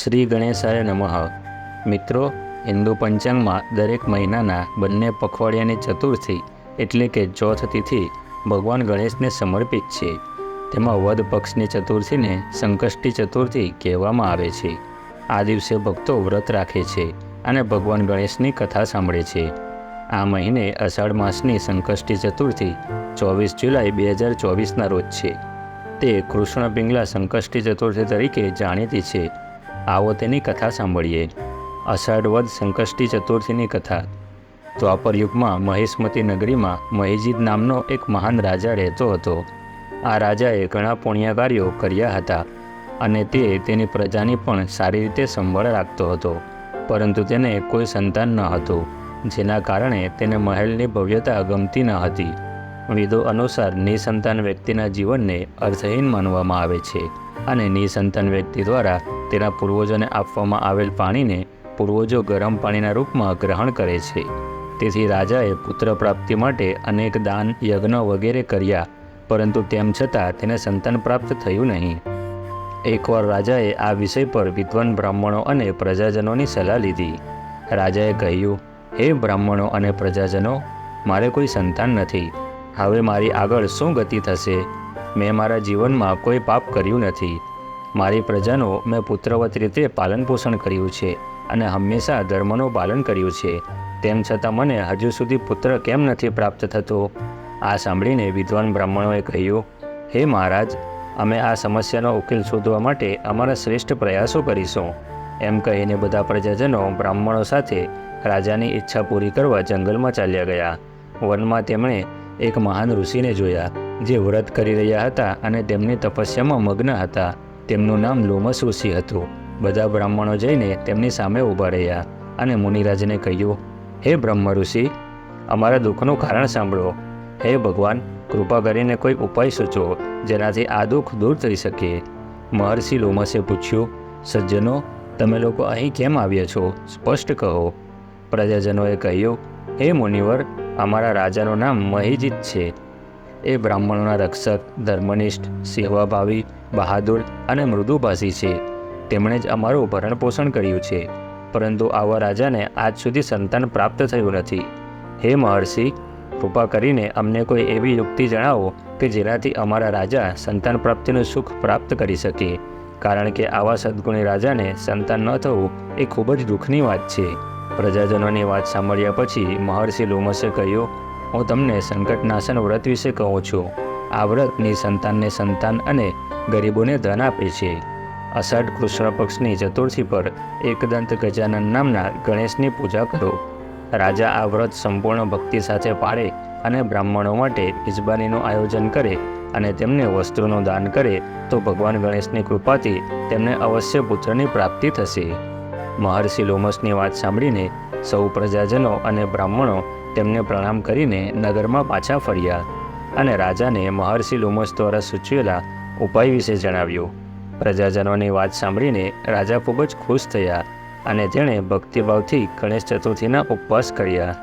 શ્રી ગણેશાય નમઃ. મિત્રો, હિન્દુ પંચાંગમાં દરેક મહિનાના બંને પખવાડિયાની ચતુર્થી એટલે કે ચોથ તિથિ ભગવાન ગણેશને સમર્પિત છે. તેમાં વદ પક્ષની ચતુર્થીને સંકષ્ટી ચતુર્થી કહેવામાં આવે છે. આ દિવસે ભક્તો વ્રત રાખે છે અને ભગવાન ગણેશની કથા સાંભળે છે. આ મહિને અષાઢ માસની સંકષ્ટી ચતુર્થી ચોવીસ જુલાઈ બે હજાર ચોવીસના રોજ છે. તે કૃષ્ણ પિંગલા સંકષ્ટી ચતુર્થી તરીકે જાણીતી છે. આવો તેની કથા સાંભળીએ. અષાઢ વદ સંકષ્ટી ચતુર્થીની કથા. દ્વાપર યુગમાં મહેશમતી નગરીમાં મહિજીત નામનો એક મહાન રાજા રહેતો હતો. આ રાજાએ ઘણા પુણ્ય કાર્યો કર્યા હતા અને તે તેની પ્રજાની પણ સારી રીતે સંભાળ રાખતો હતો. પરંતુ તેને કોઈ સંતાન ન હતું, જેના કારણે તેને મહેલની ભવ્યતા ગમતી ન હતી. વિદો અનુસાર નિસંતાન વ્યક્તિના જીવનને અર્થહીન માનવામાં આવે છે અને નિસંતાન વ્યક્તિ દ્વારા તેના પૂર્વજોને આપવામાં આવેલ પાણીને પૂર્વજો ગરમ પાણીના રૂપમાં ગ્રહણ કરે છે. તેથી રાજાએ પુત્ર પ્રાપ્તિ માટે અનેક દાન, યજ્ઞ વગેરે કર્યા, પરંતુ તેમ છતાં તેને સંતાન પ્રાપ્ત થયું નહીં. એકવાર રાજાએ આ વિષય પર વિદ્વાન બ્રાહ્મણો અને પ્રજાજનોની સલાહ લીધી. રાજાએ કહ્યું, હે બ્રાહ્મણો અને પ્રજાજનો, મારે કોઈ સંતાન નથી. હવે મારી આગળ શું ગતિ થશે? મેં મારા જીવનમાં કોઈ પાપ કર્યું નથી. મારી પ્રજાનો મેં પુત્રવત રીતે પાલનપોષણ કર્યું છે અને હંમેશા ધર્મનું પાલન કર્યું છે. તેમ છતાં મને હજુ સુધી પુત્ર કેમ નથી પ્રાપ્ત થતો? આ સાંભળીને વિદ્વાન બ્રાહ્મણોએ કહ્યું, હે મહારાજ, અમે આ સમસ્યાનો ઉકેલ શોધવા માટે અમારા શ્રેષ્ઠ પ્રયાસો કરીશું. એમ કહીને બધા પ્રજાજનો બ્રાહ્મણો સાથે રાજાની ઈચ્છા પૂરી કરવા જંગલમાં ચાલ્યા ગયા. વનમાં તેમણે એક મહાન ઋષિને જોયા, જે વ્રત કરી રહ્યા હતા અને તેમની તપસ્યામાં મગ્ન હતા. તેમનું નામ લોમસ ઋષિ હતું. બધા બ્રાહ્મણો જઈને તેમની સામે ઊભા રહ્યા અને મુનિરાજને કહ્યું, હે બ્રહ્મ ઋષિ, અમારા દુઃખનું કારણ સાંભળો. હે ભગવાન, કૃપા કરીને કોઈ ઉપાય સૂચવો જેનાથી આ દુઃખ દૂર થઈ શકે. મહર્ષિ લોમસે પૂછ્યું, સજ્જનો, તમે લોકો અહીં કેમ આવ્યા છો? સ્પષ્ટ કહો. પ્રજાજનોએ કહ્યું, હે મુનિવર, અમારા રાજાનું નામ મહિજીત છે. એ બ્રાહ્મણોના રક્ષક, ધર્મનિષ્ઠ, સેવાભાવી, બહાદુર અને મૃદુભાષી છે. તેમણે જ અમારું ભરણપોષણ કર્યું છે. પરંતુ આવા રાજાને આજ સુધી સંતાન પ્રાપ્ત થયું નથી. હે મહર્ષિ, કૃપા કરીને અમને કોઈ એવી યુક્તિ જણાવો કે જેનાથી અમારા રાજા સંતાન પ્રાપ્તિનું સુખ પ્રાપ્ત કરી શકે. કારણ કે આવા સદગુણી રાજાને સંતાન ન થવું એ ખૂબ જ દુઃખની વાત છે. પ્રજાજનોની વાત સાંભળ્યા પછી મહર્ષિ લોમસે કહ્યું હું તમને સંકટનાશન વ્રત વિશે કહું છું. આ વ્રતની સંતાનને સંતાન અને ગરીબોને ધન આપે છે. અષાઢ કૃષ્ણ પક્ષની ચતુર્થી પર એકદંત ગજાનન નામના ગણેશની પૂજા કરો. રાજા આ વ્રત સંપૂર્ણ ભક્તિ સાથે પાળે અને બ્રાહ્મણો માટે મિજબાનીનું આયોજન કરે અને તેમને વસ્ત્રોનું દાન કરે તો ભગવાન ગણેશની કૃપાથી તેમને અવશ્ય પુત્રની પ્રાપ્તિ થશે. મહર્ષિ લોમસની વાત સાંભળીને સૌ પ્રજાજનો અને બ્રાહ્મણો તેમને પ્રણામ કરીને નગરમાં પાછા ફર્યા અને રાજાને મહર્ષિ લોમસ દ્વારા સૂચવેલા ઉપાય વિશે જણાવ્યું. પ્રજાજનોની વાત સાંભળીને રાજા ખૂબ જ ખુશ થયા અને તેણે ભક્તિભાવથી ગણેશ ચતુર્થીના ઉપવાસ કર્યા.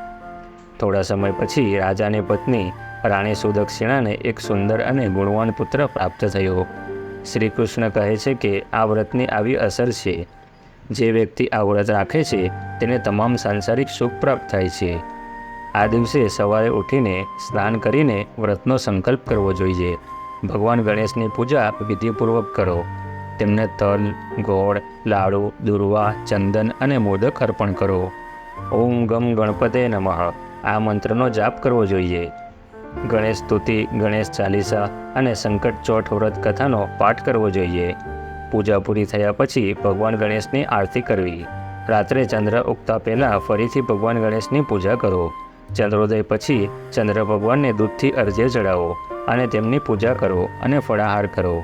થોડા સમય પછી રાજાની પત્ની રાણી સુદક્ષિણાને એક સુંદર અને ગુણવાન પુત્ર પ્રાપ્ત થયો. શ્રી કૃષ્ણ કહે છે કે આ વ્રતની આવી અસર છે. જે વ્યક્તિ આ વ્રત રાખે છે, તેને તમામ સાંસારિક સુખ પ્રાપ્ત થાય છે. આ દિવસે સવારે ઉઠીને સ્નાન કરીને વ્રતનો સંકલ્પ કરવો જોઈએ. ભગવાન ગણેશની પૂજા વિધિપૂર્વક કરો. તેમને તલ, ગોળ, લાડુ, દુર્વા, ચંદન અને મોદક અર્પણ કરો. ઓમ ગમ ગણપતે નમઃ. આ મંત્રનો જાપ કરવો જોઈએ. ગણેશ સ્તુતિ, ગણેશ ચાલીસા અને સંકટ ચોઠ વ્રત કથાનો પાઠ કરવો જોઈએ. પૂજા પૂરી થયા પછી ભગવાન ગણેશની આરતી કરવી. રાત્રે ચંદ્ર ઉગતા પહેલાં ફરીથી ભગવાન ગણેશની પૂજા કરો. ચંદ્રોદય પછી ચંદ્ર ભગવાનને દૂધથી અર્ધ્ય ચડાવો અને તેમની પૂજા કરો અને ફળાહાર કરો.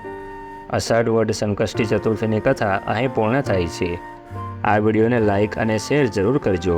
અષાઢ વડ સંકષ્ટી ચતુર્થીની કથા અહીં પૂર્ણ થાય છે. આ વિડીયોને લાઇક અને શેર જરૂર કરજો.